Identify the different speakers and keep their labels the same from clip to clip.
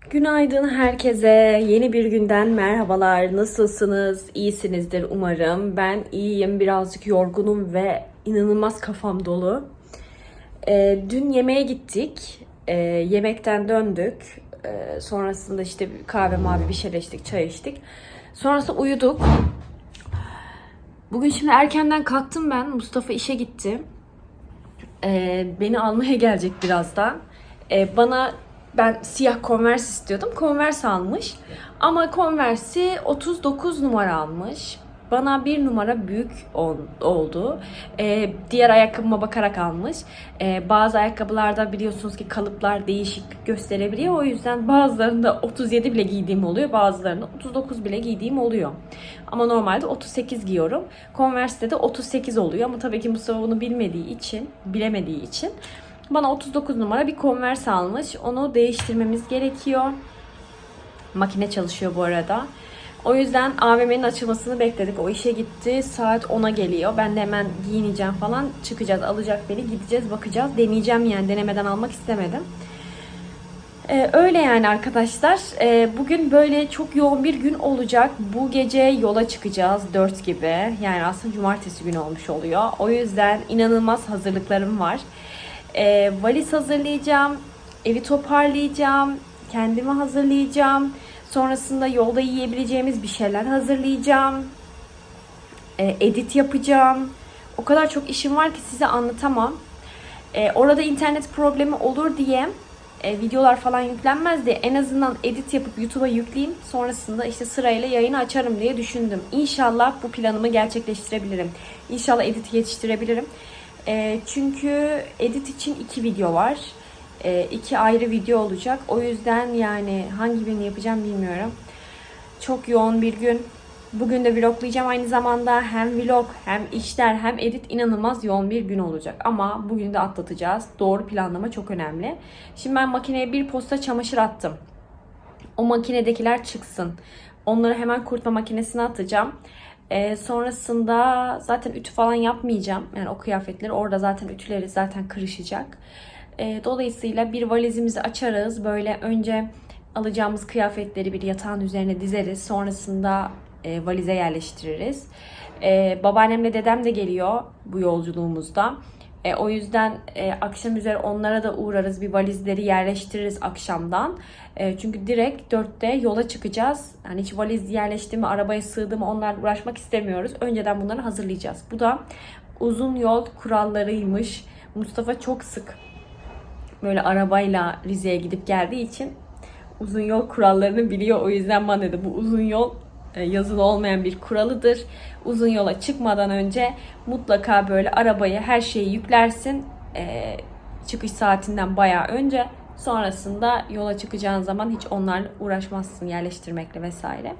Speaker 1: Günaydın herkese. Yeni bir günden merhabalar. Nasılsınız? İyisinizdir umarım. Ben iyiyim. Birazcık yorgunum ve inanılmaz kafam dolu. Ee, dün yemeğe gittik. Ee, yemekten döndük. Ee, sonrasında işte kahve mavi bir şeyler içtik, çay içtik. Sonrasında uyuduk. Bugün şimdi erkenden kalktım ben. Mustafa işe gitti. Ee, beni almaya gelecek birazdan. Ee, bana ben siyah Converse istiyordum. Converse almış. Ama Converse'i 39 numara almış. Bana bir numara büyük ol- oldu. Ee, diğer ayakkabıma bakarak almış. Ee, bazı ayakkabılarda biliyorsunuz ki kalıplar değişik gösterebiliyor. O yüzden bazılarında 37 bile giydiğim oluyor. Bazılarında 39 bile giydiğim oluyor. Ama normalde 38 giyiyorum. Converse'de de 38 oluyor. Ama tabii ki Mustafa bunu bilmediği için, bilemediği için bana 39 numara bir Converse almış. Onu değiştirmemiz gerekiyor. Makine çalışıyor bu arada. O yüzden AVM'nin açılmasını bekledik. O işe gitti. Saat 10'a geliyor. Ben de hemen giyineceğim falan. Çıkacağız. Alacak beni. Gideceğiz. Bakacağız. Deneyeceğim yani. Denemeden almak istemedim. Ee, öyle yani arkadaşlar. Ee, bugün böyle çok yoğun bir gün olacak. Bu gece yola çıkacağız 4 gibi. Yani aslında cumartesi günü olmuş oluyor. O yüzden inanılmaz hazırlıklarım var. Ee, valiz hazırlayacağım. Evi toparlayacağım. Kendimi hazırlayacağım. Sonrasında yolda yiyebileceğimiz bir şeyler hazırlayacağım. Ee, edit yapacağım. O kadar çok işim var ki size anlatamam. Ee, orada internet problemi olur diye e, videolar falan yüklenmez diye en azından edit yapıp YouTube'a yükleyeyim. Sonrasında işte sırayla yayını açarım diye düşündüm. İnşallah bu planımı gerçekleştirebilirim. İnşallah editi yetiştirebilirim. E, çünkü edit için iki video var. E, iki ayrı video olacak. O yüzden yani hangi birini yapacağım bilmiyorum. Çok yoğun bir gün. Bugün de vloglayacağım aynı zamanda. Hem vlog hem işler hem edit inanılmaz yoğun bir gün olacak. Ama bugün de atlatacağız. Doğru planlama çok önemli. Şimdi ben makineye bir posta çamaşır attım. O makinedekiler çıksın. Onları hemen kurutma makinesine atacağım. Ee, sonrasında zaten ütü falan yapmayacağım. Yani o kıyafetleri orada zaten ütüleri zaten kırışacak. Ee, dolayısıyla bir valizimizi açarız. Böyle önce alacağımız kıyafetleri bir yatağın üzerine dizeriz. Sonrasında e, valize yerleştiririz. E, babaannemle dedem de geliyor bu yolculuğumuzda. E, o yüzden e, akşam üzeri onlara da uğrarız. Bir valizleri yerleştiririz akşamdan. E, çünkü direkt dörtte yola çıkacağız. Yani hiç valiz yerleşti mi, arabaya sığdı mı onlarla uğraşmak istemiyoruz. Önceden bunları hazırlayacağız. Bu da uzun yol kurallarıymış. Mustafa çok sık böyle arabayla Rize'ye gidip geldiği için uzun yol kurallarını biliyor. O yüzden bana dedi bu uzun yol yazılı olmayan bir kuralıdır. Uzun yola çıkmadan önce mutlaka böyle arabayı her şeyi yüklersin. E, çıkış saatinden bayağı önce. Sonrasında yola çıkacağın zaman hiç onlarla uğraşmazsın yerleştirmekle vesaire.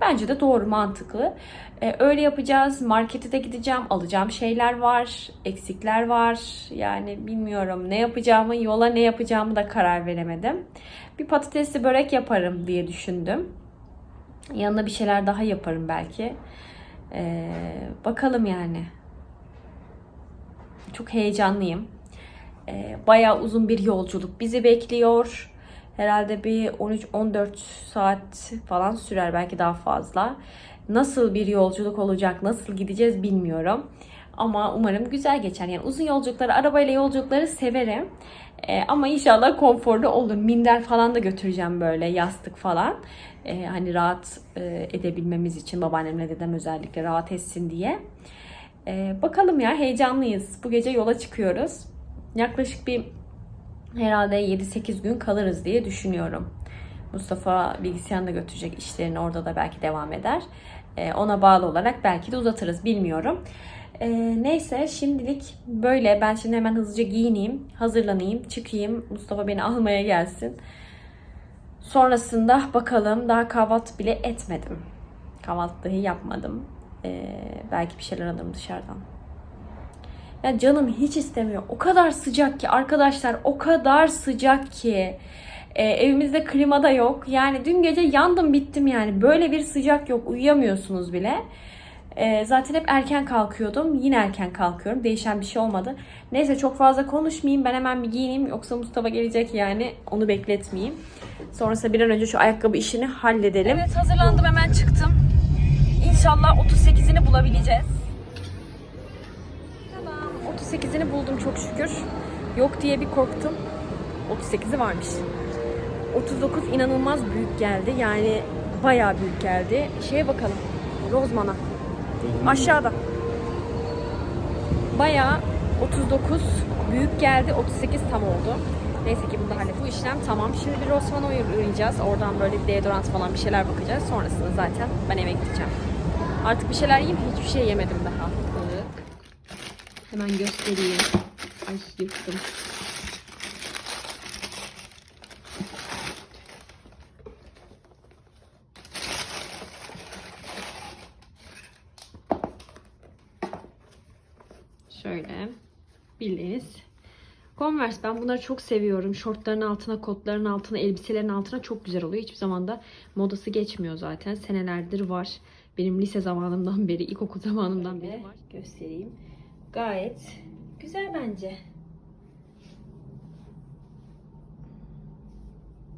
Speaker 1: Bence de doğru, mantıklı. E, öyle yapacağız. Markete de gideceğim. Alacağım şeyler var. Eksikler var. Yani bilmiyorum ne yapacağımı, yola ne yapacağımı da karar veremedim. Bir patatesli börek yaparım diye düşündüm. Yanına bir şeyler daha yaparım belki. Ee, bakalım yani. Çok heyecanlıyım. Ee, bayağı uzun bir yolculuk bizi bekliyor. Herhalde bir 13-14 saat falan sürer belki daha fazla. Nasıl bir yolculuk olacak, nasıl gideceğiz bilmiyorum. Ama umarım güzel geçer. Yani uzun yolculukları, arabayla yolculukları severim. Ee, ama inşallah konforlu olur. Minder falan da götüreceğim böyle, yastık falan. Ee, hani rahat e, edebilmemiz için babaannemle dedem özellikle rahat etsin diye. Ee, bakalım ya heyecanlıyız. Bu gece yola çıkıyoruz. Yaklaşık bir herhalde 7-8 gün kalırız diye düşünüyorum. Mustafa bilgisayarını da götürecek işlerini orada da belki devam eder. Ee, ona bağlı olarak belki de uzatırız bilmiyorum. Ee, neyse şimdilik böyle. Ben şimdi hemen hızlıca giyineyim, hazırlanayım, çıkayım. Mustafa beni almaya gelsin. Sonrasında bakalım daha kahvaltı bile etmedim. Kahvaltı dahi yapmadım. Ee, belki bir şeyler alırım dışarıdan. Ya canım hiç istemiyor. O kadar sıcak ki arkadaşlar o kadar sıcak ki. Ee, evimizde klima da yok. Yani dün gece yandım bittim yani. Böyle bir sıcak yok. Uyuyamıyorsunuz bile. Ee, zaten hep erken kalkıyordum. Yine erken kalkıyorum. Değişen bir şey olmadı. Neyse çok fazla konuşmayayım. Ben hemen bir giyineyim. Yoksa Mustafa gelecek yani. Onu bekletmeyeyim. Sonrasında bir an önce şu ayakkabı işini halledelim. Evet hazırlandım hemen çıktım. İnşallah 38'ini bulabileceğiz. Tamam 38'ini buldum çok şükür. Yok diye bir korktum. 38'i varmış. 39 inanılmaz büyük geldi. Yani bayağı büyük geldi. Şeye bakalım. Rozman'a. Aşağıda. Bayağı 39 büyük geldi. 38 tam oldu. Neyse ki bunu da hallet. Bu işlem tamam. Şimdi bir Rossmann'a uğrayacağız. Oradan böyle deodorant falan bir şeyler bakacağız. Sonrasında zaten ben eve gideceğim. Artık bir şeyler yiyeyim. Hiçbir şey yemedim daha. Hemen göstereyim. Ay yırttım. Şöyle bildiğiniz Converse ben bunları çok seviyorum. Şortların altına, kotların altına, elbiselerin altına çok güzel oluyor. Hiçbir zaman da modası geçmiyor zaten. Senelerdir var. Benim lise zamanımdan beri, ilkokul zamanımdan beri var. Göstereyim. Gayet güzel bence.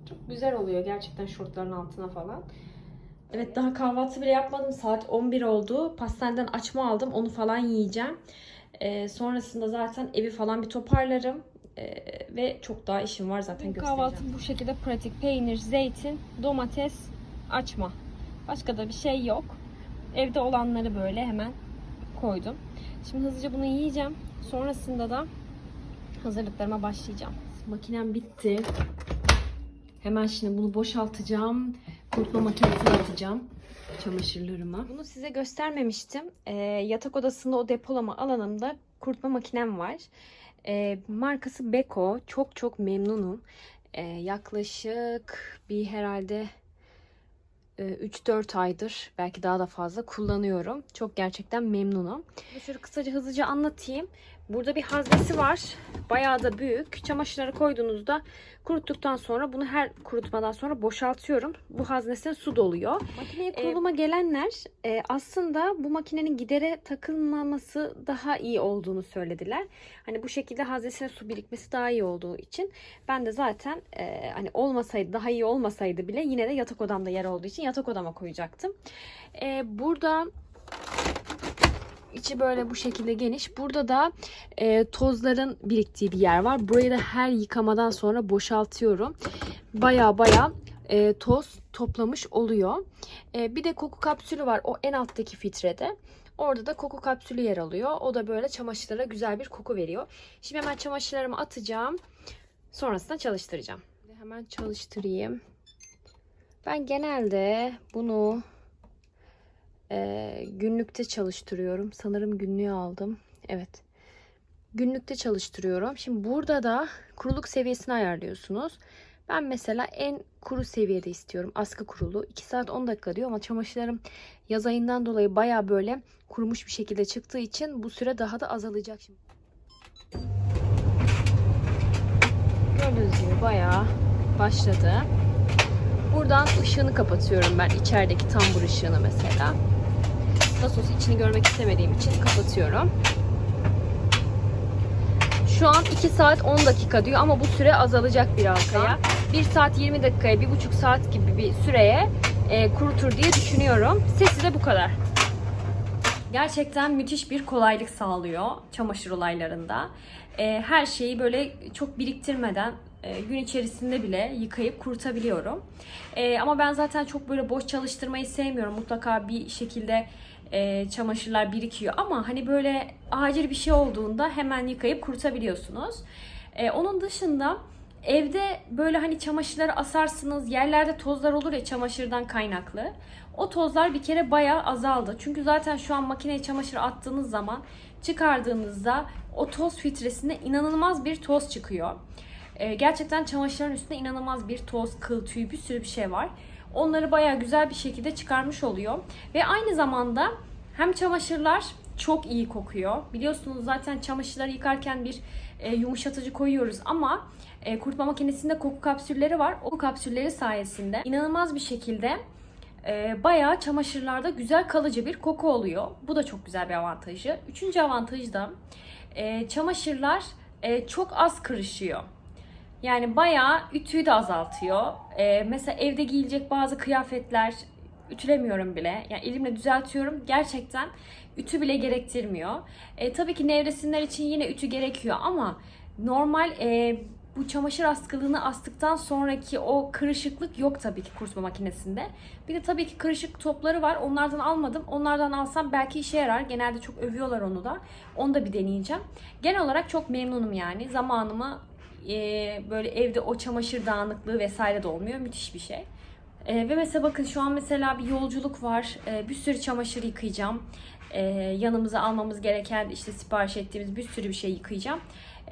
Speaker 1: Çok güzel oluyor gerçekten şortların altına falan. Evet daha kahvaltı bile yapmadım. Saat 11 oldu. Pastaneden açma aldım. Onu falan yiyeceğim. Ee, sonrasında zaten evi falan bir toparlarım. Ee, ve çok daha işim var zaten göstereceğim. Kahvaltı bu şekilde pratik. Peynir, zeytin, domates, açma. Başka da bir şey yok. Evde olanları böyle hemen koydum. Şimdi hızlıca bunu yiyeceğim. Sonrasında da hazırlıklarıma başlayacağım. Makinem bitti. Hemen şimdi bunu boşaltacağım. Kurutma makinesine atacağım çamaşırlarıma. Bunu size göstermemiştim. Ee, yatak odasında o depolama alanımda kurutma makinem var. Ee, markası Beko. Çok çok memnunum. Ee, yaklaşık bir herhalde e, 3-4 aydır belki daha da fazla kullanıyorum. Çok gerçekten memnunum. Şöyle kısaca hızlıca anlatayım. Burada bir haznesi var. Bayağı da büyük. Çamaşırları koyduğunuzda kuruttuktan sonra bunu her kurutmadan sonra boşaltıyorum. Bu haznesine su doluyor. Makineye kuruluma gelenler e, aslında bu makinenin gidere takılmaması daha iyi olduğunu söylediler. Hani bu şekilde haznesine su birikmesi daha iyi olduğu için ben de zaten e, hani olmasaydı daha iyi olmasaydı bile yine de yatak odamda yer olduğu için yatak odama koyacaktım. E, burada İçi böyle bu şekilde geniş. Burada da e, tozların biriktiği bir yer var. Burayı da her yıkamadan sonra boşaltıyorum. Baya baya e, toz toplamış oluyor. E, bir de koku kapsülü var o en alttaki filtrede. Orada da koku kapsülü yer alıyor. O da böyle çamaşırlara güzel bir koku veriyor. Şimdi hemen çamaşırlarımı atacağım. Sonrasında çalıştıracağım. Hemen çalıştırayım. Ben genelde bunu e, günlükte çalıştırıyorum. Sanırım günlüğü aldım. Evet. Günlükte çalıştırıyorum. Şimdi burada da kuruluk seviyesini ayarlıyorsunuz. Ben mesela en kuru seviyede istiyorum. Askı kurulu. 2 saat 10 dakika diyor ama çamaşırlarım yaz ayından dolayı baya böyle kurumuş bir şekilde çıktığı için bu süre daha da azalacak. Şimdi. Gördüğünüz gibi bayağı başladı. Buradan ışığını kapatıyorum ben. içerideki tambur ışığını mesela. Nasıl olsa içini görmek istemediğim için kapatıyorum. Şu an 2 saat 10 dakika diyor ama bu süre azalacak birazdan. 1 saat 20 dakikaya, 1,5 saat gibi bir süreye e, kurutur diye düşünüyorum. Sesi de bu kadar. Gerçekten müthiş bir kolaylık sağlıyor çamaşır olaylarında. E, her şeyi böyle çok biriktirmeden e, gün içerisinde bile yıkayıp kurutabiliyorum. E, ama ben zaten çok böyle boş çalıştırmayı sevmiyorum. Mutlaka bir şekilde e, çamaşırlar birikiyor ama hani böyle acil bir şey olduğunda hemen yıkayıp kurutabiliyorsunuz. Onun dışında evde böyle hani çamaşırları asarsınız yerlerde tozlar olur ya çamaşırdan kaynaklı. O tozlar bir kere bayağı azaldı. Çünkü zaten şu an makineye çamaşır attığınız zaman çıkardığınızda o toz filtresinde inanılmaz bir toz çıkıyor. E, gerçekten çamaşırların üstünde inanılmaz bir toz, kıl, tüy bir sürü bir şey var. Onları bayağı güzel bir şekilde çıkarmış oluyor. Ve aynı zamanda hem çamaşırlar çok iyi kokuyor. Biliyorsunuz zaten çamaşırları yıkarken bir e, yumuşatıcı koyuyoruz ama e, kurutma makinesinde koku kapsülleri var. O kapsülleri sayesinde inanılmaz bir şekilde e, bayağı çamaşırlarda güzel kalıcı bir koku oluyor. Bu da çok güzel bir avantajı. Üçüncü avantajı da e, çamaşırlar e, çok az kırışıyor. Yani bayağı ütüyü de azaltıyor. Ee, mesela evde giyilecek bazı kıyafetler ütülemiyorum bile. Yani elimle düzeltiyorum. Gerçekten ütü bile gerektirmiyor. E, tabii ki nevresimler için yine ütü gerekiyor ama normal e, bu çamaşır askılığını astıktan sonraki o kırışıklık yok tabii ki kurutma makinesinde. Bir de tabii ki kırışık topları var. Onlardan almadım. Onlardan alsam belki işe yarar. Genelde çok övüyorlar onu da. Onu da bir deneyeceğim. Genel olarak çok memnunum yani. Zamanımı e, böyle evde o çamaşır dağınıklığı vesaire de olmuyor. Müthiş bir şey. E, ve mesela bakın şu an mesela bir yolculuk var. E, bir sürü çamaşır yıkayacağım. E, yanımıza almamız gereken işte sipariş ettiğimiz bir sürü bir şey yıkayacağım.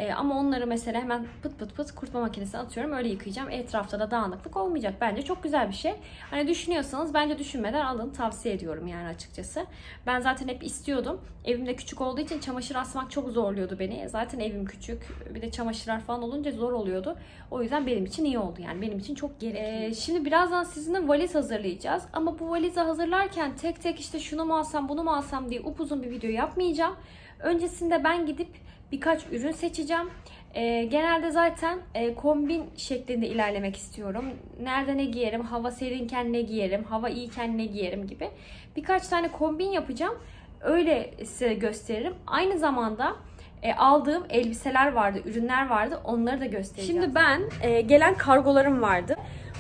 Speaker 1: E, ama onları mesela hemen pıt pıt pıt kurutma makinesine atıyorum. Öyle yıkayacağım. Etrafta da dağınıklık olmayacak. Bence çok güzel bir şey. Hani düşünüyorsanız bence düşünmeden alın. Tavsiye ediyorum yani açıkçası. Ben zaten hep istiyordum. Evimde küçük olduğu için çamaşır asmak çok zorluyordu beni. Zaten evim küçük. Bir de çamaşırlar falan olunca zor oluyordu. O yüzden benim için iyi oldu yani. Benim için çok gerekli. Ee, şimdi birazdan sizinle valiz hazırlayacağız. Ama bu valizi hazırlarken tek tek işte şunu mu alsam bunu mu alsam diye upuzun bir video yapmayacağım. Öncesinde ben gidip birkaç ürün seçeceğim. Ee, genelde zaten e, kombin şeklinde ilerlemek istiyorum. Nerede ne giyerim, hava serinken ne giyerim, hava iyiyken ne giyerim gibi. Birkaç tane kombin yapacağım. Öyle size gösteririm. Aynı zamanda e, aldığım elbiseler vardı, ürünler vardı. Onları da göstereceğim. Şimdi ben e, gelen kargolarım vardı.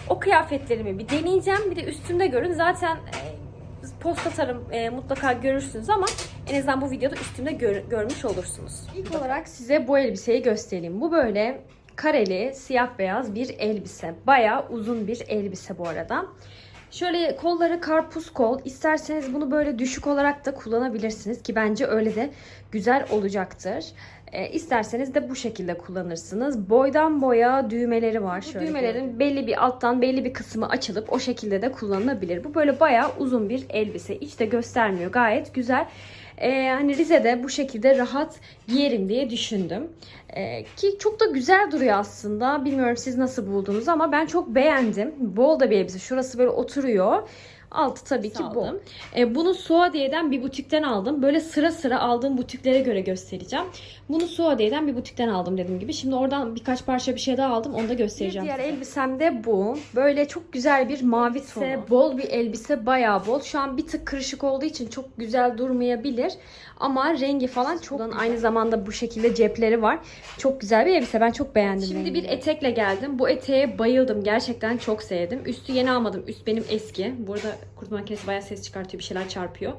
Speaker 1: O kıyafetlerimi bir deneyeceğim. Bir de üstümde görün. Zaten e, post atarım e, mutlaka görürsünüz ama en azından bu videoda üstümde gör- görmüş olursunuz. İlk olarak size bu elbiseyi göstereyim. Bu böyle kareli, siyah beyaz bir elbise. Bayağı uzun bir elbise bu arada. Şöyle kolları karpuz kol. İsterseniz bunu böyle düşük olarak da kullanabilirsiniz ki bence öyle de güzel olacaktır. E, isterseniz de bu şekilde kullanırsınız. Boydan boya düğmeleri var. Şöyle düğmelerin belli bir alttan belli bir kısmı açılıp o şekilde de kullanılabilir. Bu böyle bayağı uzun bir elbise. Hiç de göstermiyor. Gayet güzel. Ee, hani Rize'de bu şekilde rahat giyerim diye düşündüm. Ee, ki çok da güzel duruyor aslında. Bilmiyorum siz nasıl buldunuz ama ben çok beğendim. Bol da bir elbise. Şurası böyle oturuyor. Altı tabii ki bol. Ee, bunu Suadiye'den bir butikten aldım. Böyle sıra sıra aldığım butiklere göre göstereceğim. Bunu Suadiye'den bir butikten aldım dediğim gibi. Şimdi oradan birkaç parça bir şey daha aldım. Onu da göstereceğim. Bir diğer elbisem de bu. Böyle çok güzel bir mavi tonu. Bol bir elbise. Bayağı bol. Şu an bir tık kırışık olduğu için çok güzel durmayabilir. Ama rengi falan çok güzel. Aynı zamanda bu şekilde cepleri var. Çok güzel bir elbise. Ben çok beğendim. Şimdi bir etekle geldim. Bu eteğe bayıldım. Gerçekten çok sevdim. Üstü yeni almadım. Üst benim eski. Burada kurutma makinesi bayağı ses çıkartıyor. Bir şeyler çarpıyor.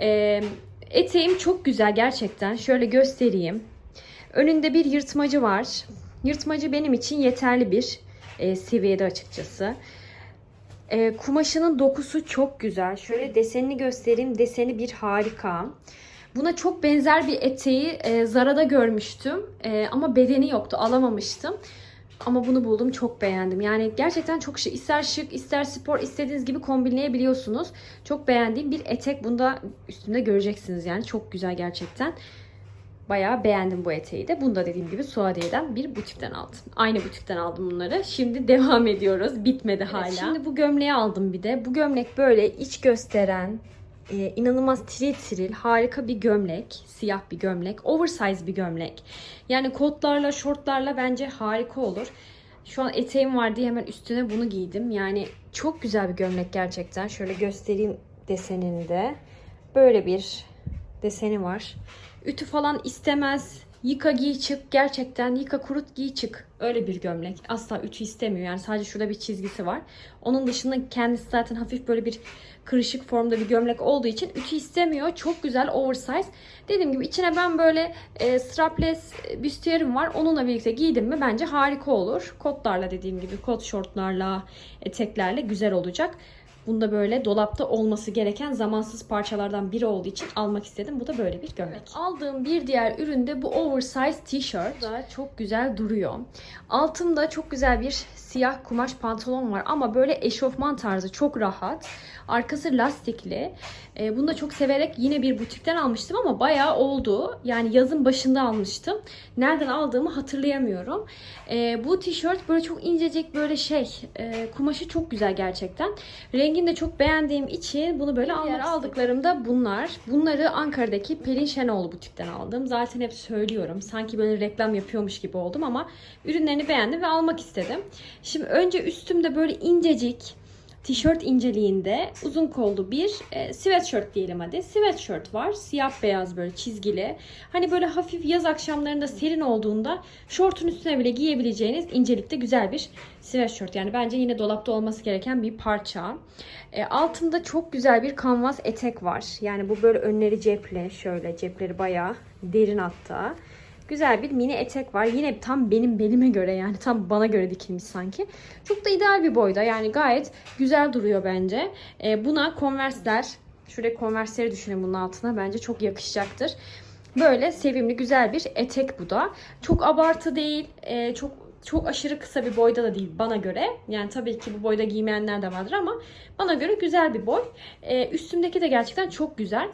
Speaker 1: Ee, eteğim çok güzel gerçekten. Şöyle göstereyim. Önünde bir yırtmacı var. Yırtmacı benim için yeterli bir e, seviyede açıkçası. E, kumaşının dokusu çok güzel. Şöyle desenini göstereyim. Deseni bir harika. Buna çok benzer bir eteği e, Zara'da görmüştüm. E, ama bedeni yoktu. Alamamıştım. Ama bunu buldum. Çok beğendim. Yani gerçekten çok şık. İster şık, ister spor, istediğiniz gibi kombinleyebiliyorsunuz. Çok beğendiğim bir etek. Bunu da üstünde göreceksiniz yani. Çok güzel gerçekten. Bayağı beğendim bu eteği de. Bunu da dediğim gibi Suadiye'den bir butikten aldım. Aynı butikten aldım bunları. Şimdi devam ediyoruz. Bitmedi hala. şimdi bu gömleği aldım bir de. Bu gömlek böyle iç gösteren, e, inanılmaz tril tril harika bir gömlek. Siyah bir gömlek. Oversize bir gömlek. Yani kotlarla, şortlarla bence harika olur. Şu an eteğim var diye hemen üstüne bunu giydim. Yani çok güzel bir gömlek gerçekten. Şöyle göstereyim desenini de. Böyle bir deseni var. Ütü falan istemez. Yıka giy çık. Gerçekten yıka kurut giy çık. Öyle bir gömlek. Asla ütü istemiyor. Yani sadece şurada bir çizgisi var. Onun dışında kendisi zaten hafif böyle bir kırışık formda bir gömlek olduğu için ütü istemiyor. Çok güzel oversize. Dediğim gibi içine ben böyle e, strapless büstiyerim var. Onunla birlikte giydim mi bence harika olur. Kotlarla dediğim gibi kot şortlarla, eteklerle güzel olacak. Bunda böyle dolapta olması gereken zamansız parçalardan biri olduğu için almak istedim. Bu da böyle bir gömlek. Aldığım bir diğer ürün de bu oversize t-shirt. Da çok güzel duruyor. Altında çok güzel bir siyah kumaş pantolon var ama böyle eşofman tarzı çok rahat. Arkası lastikli. E, bunu da çok severek yine bir butikten almıştım ama bayağı oldu. Yani yazın başında almıştım. Nereden aldığımı hatırlayamıyorum. E, bu tişört böyle çok incecik böyle şey. E, kumaşı çok güzel gerçekten. Rengi rengini de çok beğendiğim için bunu böyle almak
Speaker 2: istedim.
Speaker 1: aldıklarım da bunlar. Bunları Ankara'daki Pelin Şenoğlu butikten aldım. Zaten hep söylüyorum. Sanki böyle reklam yapıyormuş gibi oldum ama ürünlerini beğendim ve almak istedim. Şimdi önce üstümde böyle incecik tişört inceliğinde uzun kollu bir e, sweatshirt diyelim hadi. Sweatshirt var. Siyah beyaz böyle çizgili. Hani böyle hafif yaz akşamlarında serin olduğunda şortun üstüne bile giyebileceğiniz incelikte güzel bir sweatshirt. Yani bence yine dolapta olması gereken bir parça. E, altında çok güzel bir kanvas etek var. Yani bu böyle önleri cepli. Şöyle cepleri bayağı derin hatta. Güzel bir mini etek var. Yine tam benim belime göre yani tam bana göre dikilmiş sanki. Çok da ideal bir boyda yani gayet güzel duruyor bence. Ee, buna konversler, şuraya konversleri düşünün bunun altına bence çok yakışacaktır. Böyle sevimli güzel bir etek bu da. Çok abartı değil, e, çok çok aşırı kısa bir boyda da değil bana göre. Yani tabii ki bu boyda giymeyenler de vardır ama bana göre güzel bir boy. Ee, üstümdeki de gerçekten çok güzel.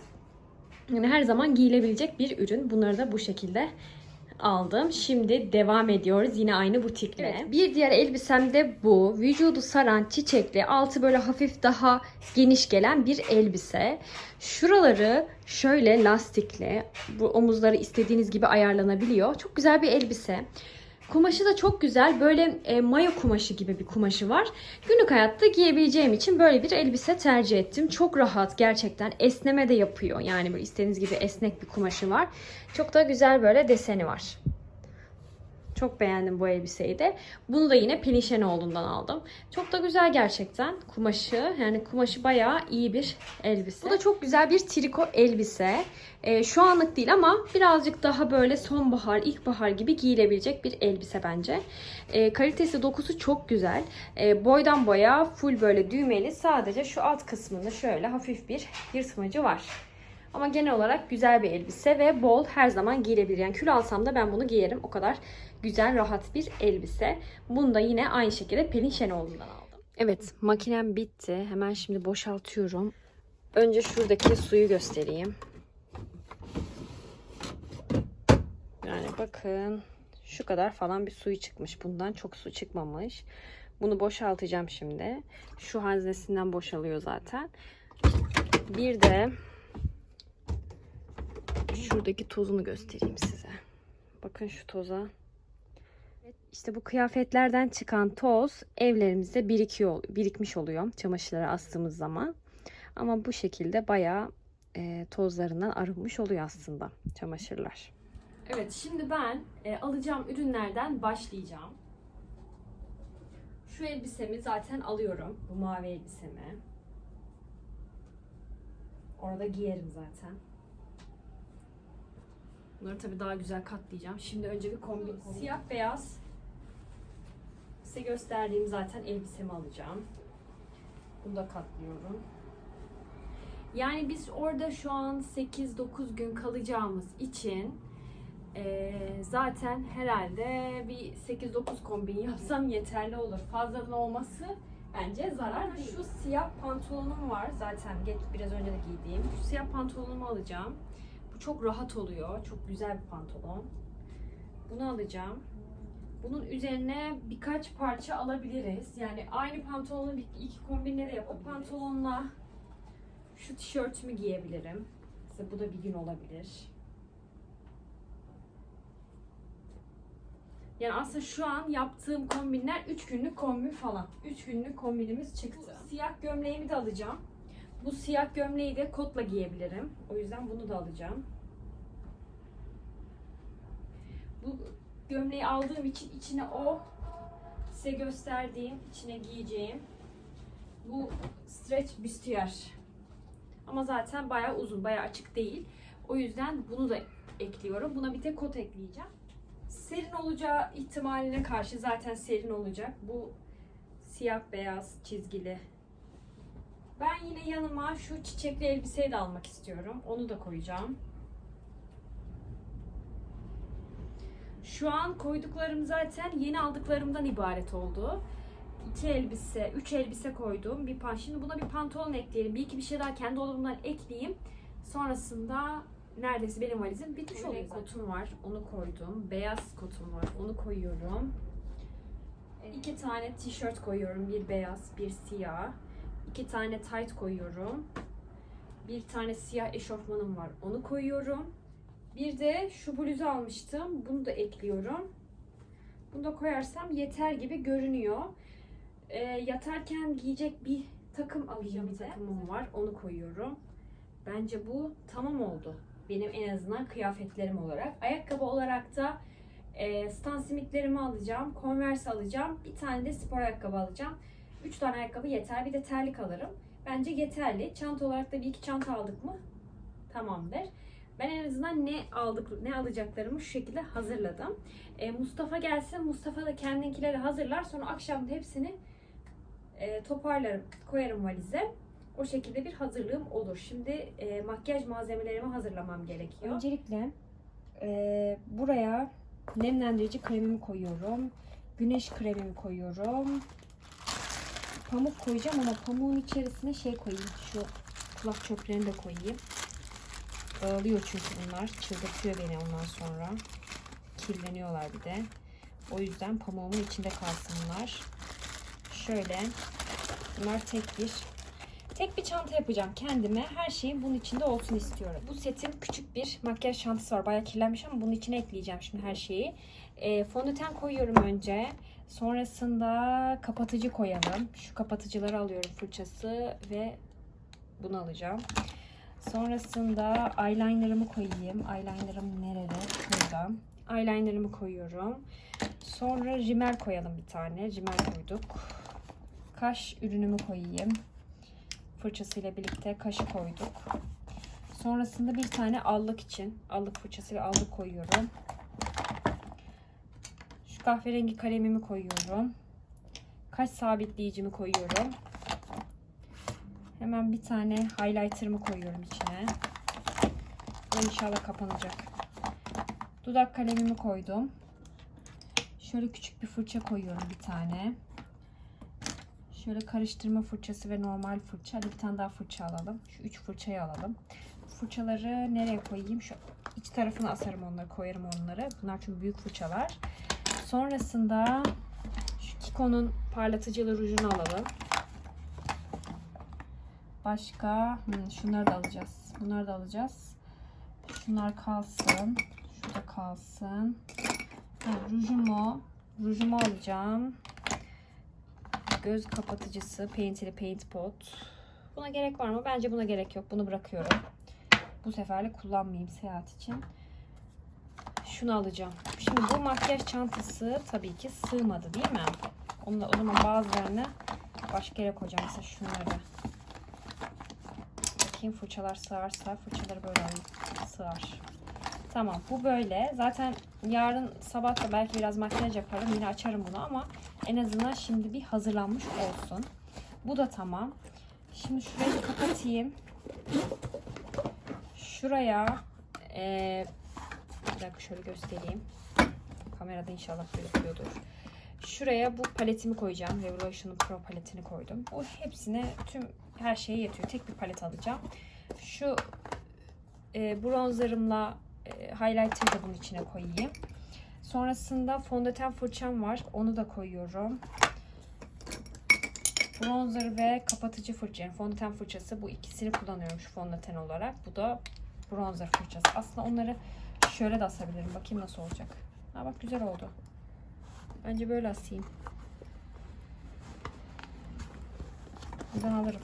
Speaker 1: Yani her zaman giyilebilecek bir ürün. Bunları da bu şekilde aldım. Şimdi devam ediyoruz yine aynı butikle. Evet, bir diğer elbisem de bu. Vücudu saran çiçekli, altı böyle hafif daha geniş gelen bir elbise. Şuraları şöyle lastikli, bu omuzları istediğiniz gibi ayarlanabiliyor. Çok güzel bir elbise. Kumaşı da çok güzel. Böyle e, mayo kumaşı gibi bir kumaşı var. Günlük hayatta giyebileceğim için böyle bir elbise tercih ettim. Çok rahat gerçekten. Esneme de yapıyor. Yani böyle istediğiniz gibi esnek bir kumaşı var. Çok da güzel böyle deseni var. Çok beğendim bu elbiseyi de. Bunu da yine Pelin Şenoğlu'ndan aldım. Çok da güzel gerçekten kumaşı. Yani kumaşı bayağı iyi bir elbise. Bu da çok güzel bir triko elbise. Ee, şu anlık değil ama birazcık daha böyle sonbahar, ilkbahar gibi giyilebilecek bir elbise bence. Ee, kalitesi, dokusu çok güzel. Ee, boydan boya full böyle düğmeli. Sadece şu alt kısmında şöyle hafif bir yırtmacı var. Ama genel olarak güzel bir elbise ve bol her zaman giyilebilir. Yani kül alsam da ben bunu giyerim. O kadar güzel, rahat bir elbise. Bunu da yine aynı şekilde Pelin Şenoğlu'ndan aldım. Evet, makinem bitti. Hemen şimdi boşaltıyorum. Önce şuradaki suyu göstereyim. Yani bakın şu kadar falan bir suyu çıkmış. Bundan çok su çıkmamış. Bunu boşaltacağım şimdi. Şu haznesinden boşalıyor zaten. Bir de şuradaki tozunu göstereyim size. Bakın şu toza. İşte bu kıyafetlerden çıkan toz evlerimizde birikiyor, birikmiş oluyor çamaşırlara astığımız zaman. Ama bu şekilde bayağı e, tozlarından arınmış oluyor aslında çamaşırlar. Evet şimdi ben e, alacağım ürünlerden başlayacağım. Şu elbisemi zaten alıyorum. Bu mavi elbisemi. Orada giyerim zaten. Bunları tabii daha güzel katlayacağım. Şimdi önce bir kombin. Siyah beyaz. Size gösterdiğim zaten elbisemi alacağım. Bunu da katlıyorum. Yani biz orada şu an 8-9 gün kalacağımız için eee, zaten herhalde bir 8-9 kombin yapsam yeterli olur. Fazladan olması bence zarar değil. Şu siyah pantolonum var zaten biraz önce de giydiğim. Şu siyah pantolonumu alacağım. Bu çok rahat oluyor. Çok güzel bir pantolon. Bunu alacağım. Bunun üzerine birkaç parça alabiliriz. Yani aynı pantolonu bir, iki kombinle de yapıp pantolonla şu tişörtümü giyebilirim. Mesela bu da bir gün olabilir. Yani aslında şu an yaptığım kombinler 3 günlük kombin falan. 3 günlük kombinimiz çıktı. Bu siyah gömleğimi de alacağım. Bu siyah gömleği de kotla giyebilirim. O yüzden bunu da alacağım. Bu gömleği aldığım için içine o size gösterdiğim, içine giyeceğim bu stretch büstiyer. Ama zaten bayağı uzun, bayağı açık değil. O yüzden bunu da ekliyorum. Buna bir tek kot ekleyeceğim. Serin olacağı ihtimaline karşı zaten serin olacak. Bu siyah beyaz çizgili. Ben yine yanıma şu çiçekli elbiseyi de almak istiyorum. Onu da koyacağım. Şu an koyduklarım zaten yeni aldıklarımdan ibaret oldu. İki elbise, üç elbise koydum. Bir pan. Şimdi buna bir pantolon ekleyelim. Bir iki bir şey daha kendi dolabımdan ekleyeyim. Sonrasında neredeyse benim valizim bitmiş oluyor. Kotum var. Onu koydum. Beyaz kotum var. Onu koyuyorum. İki tane tişört koyuyorum. Bir beyaz, bir siyah.
Speaker 2: iki tane tight koyuyorum. Bir tane siyah eşofmanım var. Onu koyuyorum. Bir de şu bluzu almıştım. Bunu da ekliyorum. Bunu da koyarsam yeter gibi görünüyor. Ee, yatarken giyecek bir takım alacağım. Bir takımım var. Onu koyuyorum. Bence bu tamam oldu. Benim en azından kıyafetlerim olarak. Ayakkabı olarak da e, Stan Smith'lerimi alacağım. Converse alacağım. Bir tane de spor ayakkabı alacağım. 3 tane ayakkabı yeter. Bir de terlik alırım. Bence yeterli. Çanta olarak da bir iki çanta aldık mı? Tamamdır. Ben en azından ne aldık, ne alacaklarımı şu şekilde hazırladım. E, Mustafa gelsin. Mustafa da kendinkileri hazırlar. Sonra akşam da hepsini e, toparlarım, koyarım valize. O şekilde bir hazırlığım olur. Şimdi e, makyaj malzemelerimi hazırlamam gerekiyor.
Speaker 1: Öncelikle e, buraya nemlendirici kremimi koyuyorum. Güneş kremimi koyuyorum. Pamuk koyacağım ama pamuğun içerisine şey koyayım. Şu kulak çöplerini de koyayım. Dağılıyor çünkü bunlar. Çıldırtıyor beni ondan sonra. Kirleniyorlar bir de. O yüzden pamuğumun içinde kalsın bunlar. Şöyle. Bunlar tek bir Tek bir çanta yapacağım kendime. Her şeyin bunun içinde olsun istiyorum. Bu setin küçük bir makyaj çantası var. Bayağı kirlenmiş ama bunun içine ekleyeceğim şimdi her şeyi. E, fondöten koyuyorum önce. Sonrasında kapatıcı koyalım. Şu kapatıcıları alıyorum fırçası ve bunu alacağım. Sonrasında eyelinerımı koyayım. Eyelinerım nerede? Şurada. Eyelinerımı koyuyorum. Sonra rimel koyalım bir tane. Rimel koyduk. Kaş ürünümü koyayım fırçasıyla birlikte kaşı koyduk. Sonrasında bir tane allık için allık fırçası ve allık koyuyorum. Şu kahverengi kalemimi koyuyorum. Kaş sabitleyicimi koyuyorum. Hemen bir tane highlighter'ımı koyuyorum içine. Bu inşallah kapanacak. Dudak kalemimi koydum. Şöyle küçük bir fırça koyuyorum bir tane. Şöyle karıştırma fırçası ve normal fırça. Hadi bir tane daha fırça alalım. Şu üç fırçayı alalım. Fırçaları nereye koyayım? Şu iç tarafına asarım onları, koyarım onları. Bunlar çünkü büyük fırçalar. Sonrasında şu Kiko'nun parlatıcılı rujunu alalım. Başka hmm, şunları da alacağız. Bunları da alacağız. Şunlar kalsın. Şurada kalsın. Ha, rujumu, rujumu alacağım göz kapatıcısı Painterly Paint Pot. Buna gerek var mı? Bence buna gerek yok. Bunu bırakıyorum. Bu seferlik kullanmayayım seyahat için. Şunu alacağım. Şimdi bu makyaj çantası tabii ki sığmadı değil mi? Onunla, o zaman bazılarını başka yere koyacağım. Mesela şunları. Bakayım fırçalar sığarsa fırçaları böyle. Sığar. Tamam bu böyle. Zaten yarın sabah da belki biraz makyaj yaparım. Yine açarım bunu ama en azından şimdi bir hazırlanmış olsun. Bu da tamam. Şimdi şurayı kapatayım. Şuraya e, bir dakika şöyle göstereyim. Kamerada inşallah gözüküyordur. Şuraya bu paletimi koyacağım. Revolution Pro paletini koydum. O hepsine tüm her şeye yetiyor. Tek bir palet alacağım. Şu e, bronzerımla e, highlighter'ı da bunun içine koyayım. Sonrasında fondöten fırçam var. Onu da koyuyorum. Bronzer ve kapatıcı fırça. Yani fondöten fırçası. Bu ikisini kullanıyorum şu fondöten olarak. Bu da bronzer fırçası. Aslında onları şöyle de asabilirim. Bakayım nasıl olacak. Ha bak güzel oldu. Bence böyle asayım. Buradan alırım.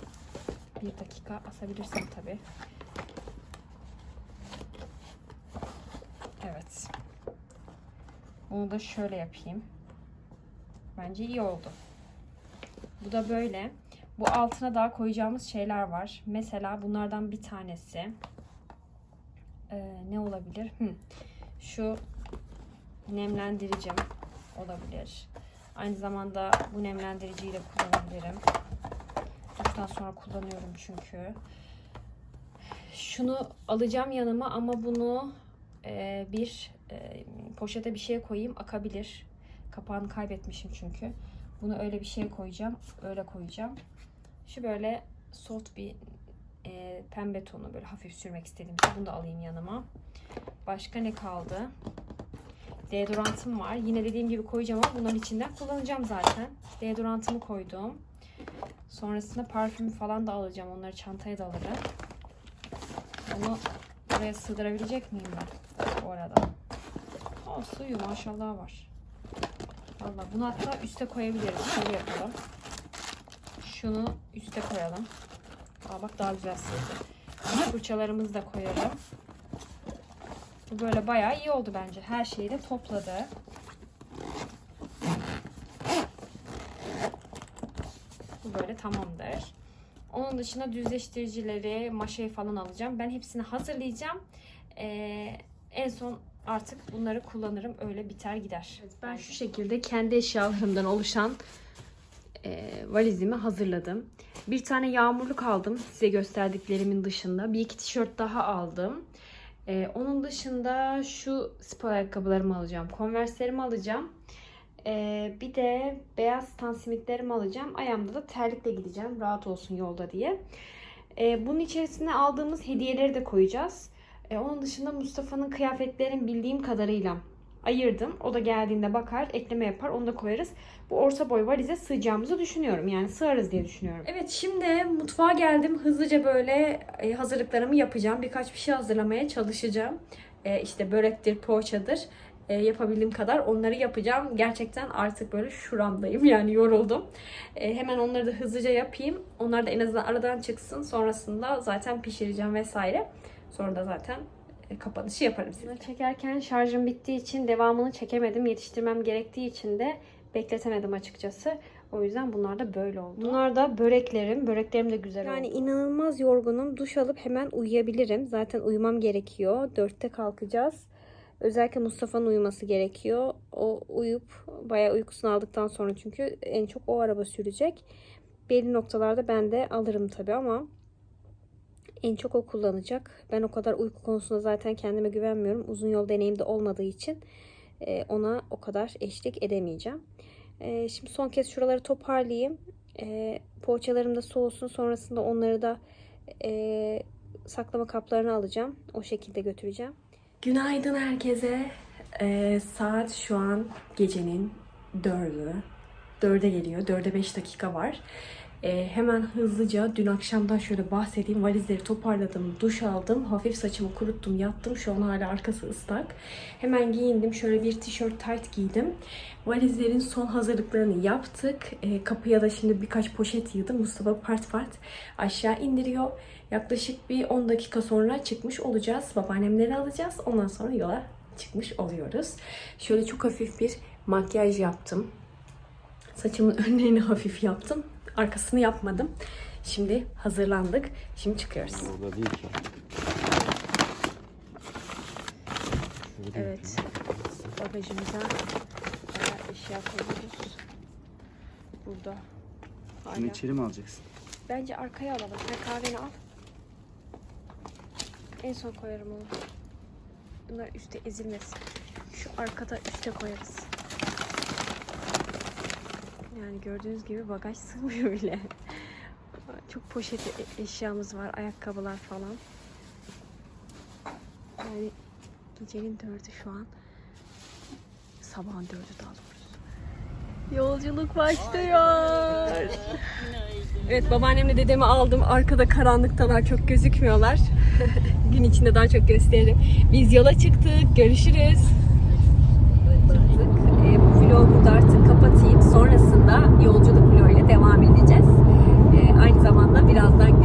Speaker 1: Bir dakika asabilirsem tabii. Evet. Bunu da şöyle yapayım. Bence iyi oldu. Bu da böyle. Bu altına daha koyacağımız şeyler var. Mesela bunlardan bir tanesi ee, ne olabilir? Hı. Şu nemlendiricim olabilir. Aynı zamanda bu nemlendiriciyi de kullanabilirim. Duştan sonra kullanıyorum çünkü. Şunu alacağım yanıma ama bunu e, bir e, poşete bir şey koyayım akabilir. Kapağını kaybetmişim çünkü. Bunu öyle bir şey koyacağım. Öyle koyacağım. Şu böyle soft bir e, pembe tonu böyle hafif sürmek istediğim bunu da alayım yanıma. Başka ne kaldı? Deodorantım var. Yine dediğim gibi koyacağım ama bunların içinden kullanacağım zaten. Deodorantımı koydum. Sonrasında parfüm falan da alacağım. Onları çantaya da alırım. Onu buraya sığdırabilecek miyim ben bu arada? Aa sığıyor maşallah var. Valla bunu hatta üste koyabiliriz. Şöyle yapalım. Şunu üste koyalım. Aa bak daha güzel sığdı. Fırçalarımızı da koyalım. Bu böyle bayağı iyi oldu bence. Her şeyi de topladı. Böyle tamamdır. Onun dışında düzleştiricileri, maşayı falan alacağım. Ben hepsini hazırlayacağım. Ee, en son artık bunları kullanırım. Öyle biter gider. ben şu şekilde kendi eşyalarımdan oluşan e, valizimi hazırladım. Bir tane yağmurluk aldım size gösterdiklerimin dışında. Bir iki tişört daha aldım. E, onun dışında şu spor ayakkabılarımı alacağım. Converse'lerimi alacağım. E, bir de beyaz stan simitlerimi alacağım. Ayağımda da terlikle gideceğim. Rahat olsun yolda diye. E, bunun içerisine aldığımız hediyeleri de koyacağız. E, onun dışında Mustafa'nın kıyafetlerin bildiğim kadarıyla ayırdım. O da geldiğinde bakar, ekleme yapar, onu da koyarız. Bu orta boy valize sığacağımızı düşünüyorum. Yani sığarız diye düşünüyorum. Evet şimdi mutfağa geldim. Hızlıca böyle e, hazırlıklarımı yapacağım. Birkaç bir şey hazırlamaya çalışacağım. E, işte börektir, poğaçadır. E, yapabildiğim kadar onları yapacağım. Gerçekten artık böyle şuramdayım. Yani yoruldum. E, hemen onları da hızlıca yapayım. Onlar da en azından aradan çıksın. Sonrasında zaten pişireceğim vesaire. Sonra da zaten e, kapanışı yaparım size. Çekerken şarjım bittiği için devamını çekemedim. Yetiştirmem gerektiği için de bekletemedim açıkçası. O yüzden bunlar da böyle oldu. Bunlar da böreklerim. Böreklerim de güzel
Speaker 2: Yani
Speaker 1: oldu.
Speaker 2: inanılmaz yorgunum. Duş alıp hemen uyuyabilirim. Zaten uyumam gerekiyor. Dörtte kalkacağız. Özellikle Mustafa'nın uyuması gerekiyor. O uyup bayağı uykusunu aldıktan sonra çünkü en çok o araba sürecek. Belli noktalarda ben de alırım tabii ama en çok o kullanacak. Ben o kadar uyku konusunda zaten kendime güvenmiyorum. Uzun yol deneyimde olmadığı için e, ona o kadar eşlik edemeyeceğim. E, Şimdi son kez şuraları toparlayayım. E, Poğaçalarım da soğusun. Sonrasında onları da saklama kaplarına alacağım. O şekilde götüreceğim.
Speaker 1: Günaydın herkese. Ee, saat şu an gecenin dördü. Dörde geliyor. Dörde beş dakika var. Ee, hemen hızlıca dün akşamdan şöyle bahsedeyim. Valizleri toparladım, duş aldım. Hafif saçımı kuruttum, yattım. Şu an hala arkası ıslak. Hemen giyindim. Şöyle bir tişört tight giydim. Valizlerin son hazırlıklarını yaptık. Ee, kapıya da şimdi birkaç poşet yığdım. Mustafa part part aşağı indiriyor. Yaklaşık bir 10 dakika sonra çıkmış olacağız. Babaannemleri alacağız. Ondan sonra yola çıkmış oluyoruz. Şöyle çok hafif bir makyaj yaptım. Saçımın önlerini hafif yaptım. Arkasını yapmadım. Şimdi hazırlandık. Şimdi çıkıyoruz.
Speaker 3: Orada değil ki.
Speaker 1: Evet. Bagajımıza bayağı eşya koyuyoruz. Burada. Hala.
Speaker 3: içeri mi alacaksın?
Speaker 1: Bence arkaya alalım. Sen kahveni al. En son koyarım onu. Bunlar üstte ezilmesin. Şu arkada üste koyarız. Yani gördüğünüz gibi bagaj sığmıyor bile. Çok poşet e- eşyamız var. Ayakkabılar falan. Yani gecenin dördü şu an. Sabahın dördü daha doğrusu. Yolculuk başlıyor. Evet babaannemle dedemi aldım. Arkada karanlıktalar çok gözükmüyorlar. Gün içinde daha çok gösteririm. Biz yola çıktık. Görüşürüz. E, bu vlogu burada artık kapatayım. Sonrasında yolculuk vlogu ile devam edeceğiz. E, aynı zamanda birazdan